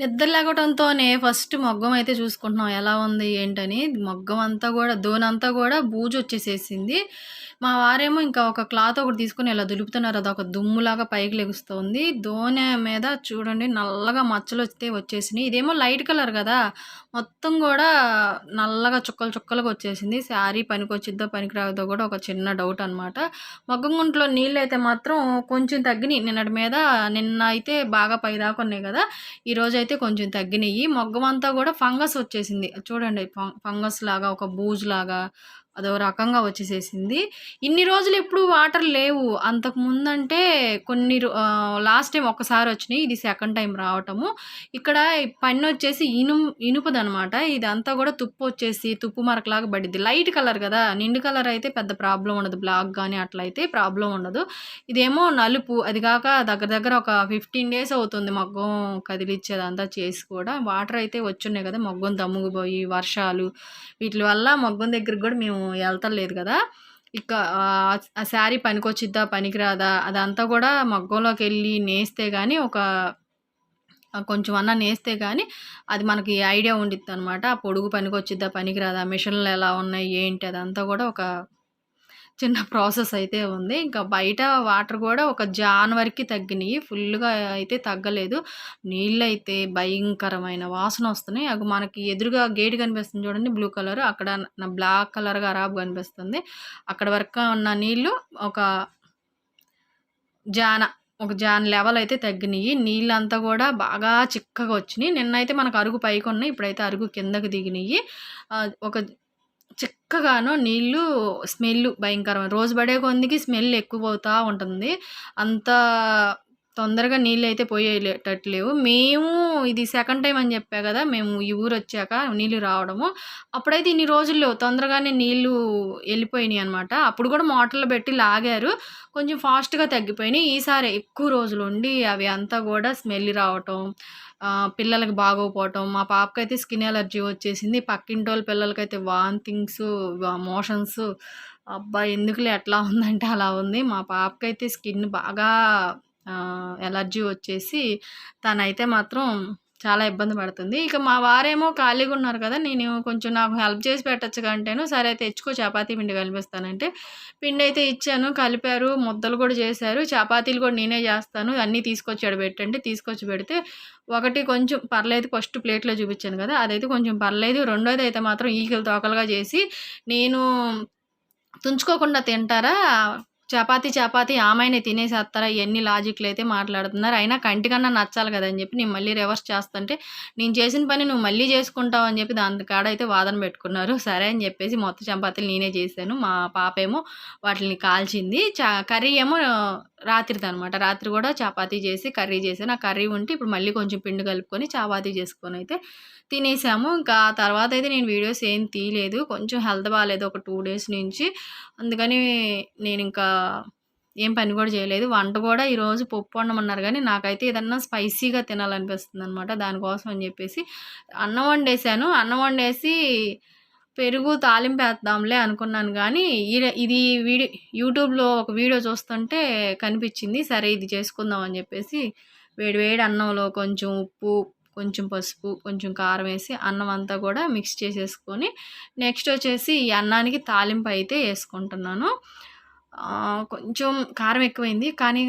నిద్ర లేగటంతోనే ఫస్ట్ మగ్గం అయితే చూసుకుంటున్నాం ఎలా ఉంది ఏంటని. మగ్గం అంతా కూడా దోనంతా కూడా బూజు వచ్చేసేసింది మా వారేమో ఇంకా ఒక క్లాత్ ఒకటి తీసుకొని ఇలా దులుపుతున్నారు. అది ఒక దుమ్ములాగా పైకి లెగుస్తుంది. దోనె మీద చూడండి నల్లగా మచ్చలు వస్తే వచ్చేసినాయి. ఇదేమో లైట్ కలర్ కదా. మొత్తం కూడా నల్లగా చుక్కలు చుక్కలుగా వచ్చేసింది. శారీ పనికి పనికిరాదో కూడా ఒక చిన్న డౌట్ అనమాట మగ్గం గుంట్లో నీళ్ళు అయితే మాత్రం కొంచెం తగ్గినాయి. నిన్నటి మీద నిన్న అయితే బాగా పైదాకున్నాయి కదా. ఈరోజు అయితే అయితే కొంచెం తగ్గినాయి మగ్గమంతా అంతా కూడా ఫంగస్ వచ్చేసింది. చూడండి ఫంగస్ లాగా ఒక బూజు లాగా అదో రకంగా వచ్చేసేసింది. ఇన్ని రోజులు ఎప్పుడు వాటర్ లేవు. అంతకు ముందంటే కొన్ని లాస్ట్ టైం ఒకసారి వచ్చినాయి. ఇది సెకండ్ టైం రావటము. ఇక్కడ పన్ను వచ్చేసి ఇను ఇనుపదనమాట. ఇదంతా కూడా తుప్పు వచ్చేసి తుప్పు మరకలాగా పడిద్ది. లైట్ కలర్ కదా. నిండు కలర్ అయితే పెద్ద ప్రాబ్లం ఉండదు. బ్లాక్ కానీ అట్లయితే ప్రాబ్లం ఉండదు. ఇదేమో నలుపు. అది కాక దగ్గర దగ్గర ఒక ఫిఫ్టీన్ డేస్ అవుతుంది మగ్గం కదిలిచ్చేదంతా చేసి కూడా. వాటర్ అయితే వచ్చున్నాయి కదా. మగ్గం దమ్ముకుపోయి వర్షాలు వీటి వల్ల మగ్గం దగ్గరికి కూడా మేము వెళ్తలేదు కదా. ఇక ఆ శారీ పనికొచ్చిద్దా పనికిరాదా అదంతా కూడా మగ్గంలోకి వెళ్ళి నేస్తే కానీ ఒక కొంచెం అన్న నేస్తే కానీ అది మనకి ఐడియా ఉండిద్ది అనమాట ఆ పొడుగు పనికొచ్చిద్దా పనికిరాదా మిషన్లు ఎలా ఉన్నాయి ఏంటి అదంతా కూడా ఒక చిన్న ప్రాసెస్ అయితే ఉంది. ఇంకా బయట వాటర్ కూడా ఒక జాన్ వరకు తగ్గినాయి. ఫుల్గా అయితే తగ్గలేదు. నీళ్ళు అయితే భయంకరమైన వాసన వస్తున్నాయి. అవి మనకి ఎదురుగా గేట్ కనిపిస్తుంది చూడండి బ్లూ కలర్. అక్కడ బ్లాక్ కలర్గా ఖరాబ్ కనిపిస్తుంది. అక్కడ వరకు ఉన్న నీళ్ళు ఒక జాన ఒక జాన్ లెవెల్ అయితే తగ్గినాయి. నీళ్ళంతా కూడా బాగా చిక్కగా వచ్చినాయి. నిన్నైతే మనకు అరుగు పైకి ఉన్నాయి ఇప్పుడైతే అరుగు కిందకు దిగినాయి. ఒక చిక్కగానో నీళ్ళు స్మెల్ భయంకరమైన రోజు పడే కొందికి స్మెల్ ఎక్కువ అవుతూ ఉంటుంది. అంత తొందరగా నీళ్ళు అయితే పోయేటట్లేవు. మేము ఇది సెకండ్ టైం అని చెప్పా కదా మేము ఈ ఊరు వచ్చాక నీళ్ళు రావడము. అప్పుడైతే ఇన్ని రోజుల్లో తొందరగానే నీళ్ళు వెళ్ళిపోయినాయి అనమాట అప్పుడు కూడా మోటార్లు పెట్టి లాగారు. కొంచెం ఫాస్ట్గా తగ్గిపోయినాయి. ఈసారి ఎక్కువ రోజులు ఉండి అవి అంతా కూడా స్మెల్ రావటం పిల్లలకి బాగోకపోవటం. మా పాపకైతే స్కిన్ ఎలర్జీ వచ్చేసింది. పక్కింటోళ్ళ పిల్లలకైతే వాంతింగ్స్ మోషన్స్. అబ్బా ఎందుకులే ఎట్లా ఉందంటే అలా ఉంది. మా పాపకైతే స్కిన్ బాగా ఎలర్జీ వచ్చేసి తనైతే మాత్రం చాలా ఇబ్బంది పడుతుంది. ఇక మా వారేమో ఖాళీగా ఉన్నారు కదా నేను కొంచెం నాకు హెల్ప్ చేసి పెట్టచ్చు కంటేను సరే తెచ్చుకో చపాతీ పిండి కలిపిస్తానంటే. పిండి అయితే ఇచ్చాను కలిపారు ముద్దలు కూడా చేశారు చపాతీలు కూడా నేనే చేస్తాను అన్నీ తీసుకొచ్చి పెట్టండి తీసుకొచ్చి పెడితే ఒకటి కొంచెం పర్లేదు ఫస్ట్ ప్లేట్లో చూపించాను కదా అదైతే కొంచెం పర్లేదు రెండోది అయితే మాత్రం ఈకలు తోకలుగా చేసి నేను తుంచుకోకుండా తింటారా? చపాతి చపాతి ఆమెనే తినేసేస్తారా ఎన్ని లాజిక్లు అయితే మాట్లాడుతున్నారు. అయినా కంటికన్నా నచ్చాలి కదా అని చెప్పి నేను మళ్ళీ రివర్స్ చేస్తుంటే నేను చేసిన పని నువ్వు మళ్ళీ చేసుకుంటావు అని చెప్పి దాని కాడ అయితే వాదన పెట్టుకున్నారు. సరే అని చెప్పేసి మొత్తం చపాతీలు నేనే చేశాను. మా పాప ఏమో వాటిని కాల్చింది కర్రీ ఏమో రాత్రిది అనమాట రాత్రి కూడా చపాతీ చేసి కర్రీ చేసాను ఆ కర్రీ ఉంటే ఇప్పుడు మళ్ళీ కొంచెం పిండి కలుపుకొని చపాతీ చేసుకొని అయితే తినేసాము. ఇంకా తర్వాత అయితే నేను వీడియోస్ ఏం తీయలేదు. కొంచెం హెల్త్ బాగాలేదు ఒక టూ డేస్ నుంచి. అందుకని నేను ఇంకా ఏం పని కూడా చేయలేదు. వంట కూడా ఈరోజు పప్పు వండమన్నారు కానీ నాకైతే ఏదన్నా స్పైసీగా తినాలనిపిస్తుంది అనమాట దానికోసం అని చెప్పేసి అన్నం వండేసాను అన్నం వండేసి పెరుగు తాలింపు వేద్దాంలే అనుకున్నాను కానీ ఇది వీడియో యూట్యూబ్లో ఒక వీడియో చూస్తుంటే కనిపించింది. సరే ఇది చేసుకుందాం అని చెప్పేసి వేడి వేడి అన్నంలో కొంచెం ఉప్పు కొంచెం పసుపు కొంచెం కారం వేసి అన్నం అంతా కూడా మిక్స్ చేసేసుకొని నెక్స్ట్ వచ్చేసి ఈ అన్నానికి తాలింపు అయితే వేసుకుంటున్నాను. కొంచెం కారం ఎక్కువైంది. కానీ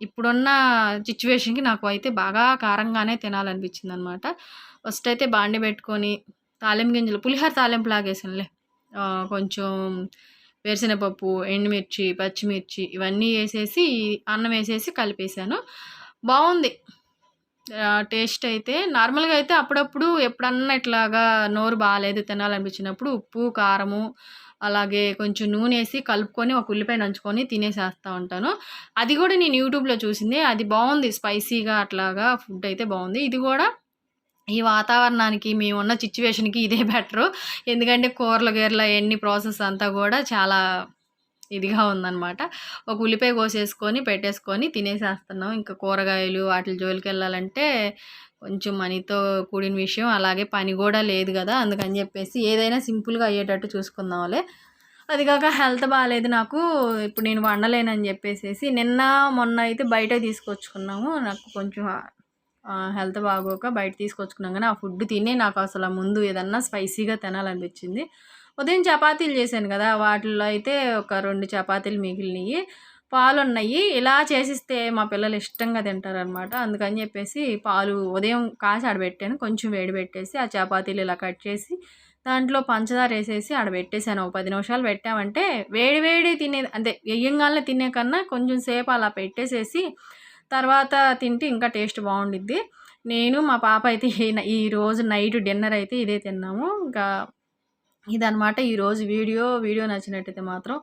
ఇప్పుడున్న సిచ్యువేషన్కి నాకు అయితే బాగా కారంగానే తినాలనిపించింది అనమాట ఫస్ట్ అయితే బాండి పెట్టుకొని తాలింపు గింజలు పులిహోర తాలింపు లాగేసానులే. కొంచెం వేరుశనగపప్పు ఎండుమిర్చి పచ్చిమిర్చి ఇవన్నీ వేసేసి అన్నం వేసేసి కలిపేసాను బాగుంది. టేస్ట్ అయితే నార్మల్గా అయితే అప్పుడప్పుడు ఎప్పుడన్నా ఇట్లాగా నోరు బాగాలేదు తినాలనిపించినప్పుడు ఉప్పు కారము అలాగే కొంచెం నూనె వేసి కలుపుకొని ఒక ఉల్లిపాయ నంచుకొని తినేసేస్తూ ఉంటాను. అది కూడా నేను యూట్యూబ్లో చూసింది. అది బాగుంది. స్పైసీగా అట్లాగా ఫుడ్ అయితే బాగుంది. ఇది కూడా ఈ వాతావరణానికి మేమున్న సిచ్యువేషన్కి ఇదే బెటరు. ఎందుకంటే కూరలు గీరలు ఎన్ని ప్రాసెస్ అంతా కూడా చాలా ఇదిగా ఉందనమాట ఒక ఉల్లిపాయ కోసేసుకొని పెట్టేసుకొని తినేసేస్తున్నాం. ఇంకా కూరగాయలు వాటి జోలికి వెళ్ళాలంటే కొంచెం మనీతో కూడిన విషయం. అలాగే పని కూడా లేదు కదా అందుకని చెప్పేసి ఏదైనా సింపుల్గా అయ్యేటట్టు చూసుకుందాంలే. అది కాక హెల్త్ బాగాలేదు నాకు ఇప్పుడు నేను వండలేనని చెప్పేసి నిన్న మొన్న అయితే బయట తీసుకొచ్చుకున్నాము. నాకు కొంచెం హెల్త్ బాగోక బయట తీసుకొచ్చుకున్నాం కానీ ఆ ఫుడ్ తినే నాకు అసలు ముందు ఏదన్నా స్పైసీగా తినాలనిపించింది. ఉదయం చపాతీలు చేశాను కదా వాటిల్లో అయితే ఒక రెండు చపాతీలు మిగిలినవి పాలు ఉన్నాయి ఇలా చేసిస్తే మా పిల్లలు ఇష్టంగా తింటారనమాట అందుకని చెప్పేసి పాలు ఉదయం కాసి ఆడబెట్టాను. కొంచెం వేడి పెట్టేసి ఆ చపాతీలు ఇలా కట్ చేసి దాంట్లో పంచదార వేసేసి ఆడ పెట్టేశాను ఒక పది నిమిషాలు పెట్టామంటే వేడి వేడి తినే అంటే వెయ్యంగానే తినే కన్నా కొంచెం సేపు అలా పెట్టేసేసి తర్వాత తింటే ఇంకా టేస్ట్ బాగుండిద్ది. నేను మా పాప అయితే ఈ రోజు నైట్ డిన్నర్ అయితే ఇదే తిన్నాము. ఇంకా ఇదనమాట ఈరోజు వీడియో. వీడియో నచ్చినట్టయితే మాత్రం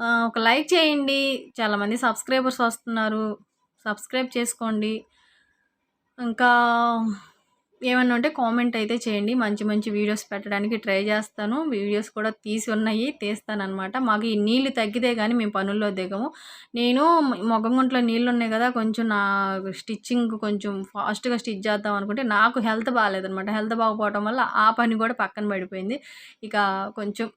ఒక లైక్ చేయండి. చాలామంది సబ్స్క్రైబర్స్ వస్తున్నారు. సబ్స్క్రైబ్ చేసుకోండి. ఇంకా ఏమన్నా ఉంటే కామెంట్ అయితే చేయండి. మంచి మంచి వీడియోస్ పెట్టడానికి ట్రై చేస్తాను. వీడియోస్ కూడా తీసి ఉన్నాయి. తీస్తాను మాకు ఈ నీళ్ళు తగ్గితే కానీ మేము పనుల్లో దిగము. నేను మొగంగుంట్లో నీళ్ళు ఉన్నాయి కదా కొంచెం నా స్టిచ్చింగ్ కొంచెం ఫాస్ట్గా స్టిచ్ చేద్దాం అనుకుంటే నాకు హెల్త్ బాగాలేదనమాట హెల్త్ బాగపోవటం వల్ల ఆ పని కూడా పక్కన పడిపోయింది. ఇక కొంచెం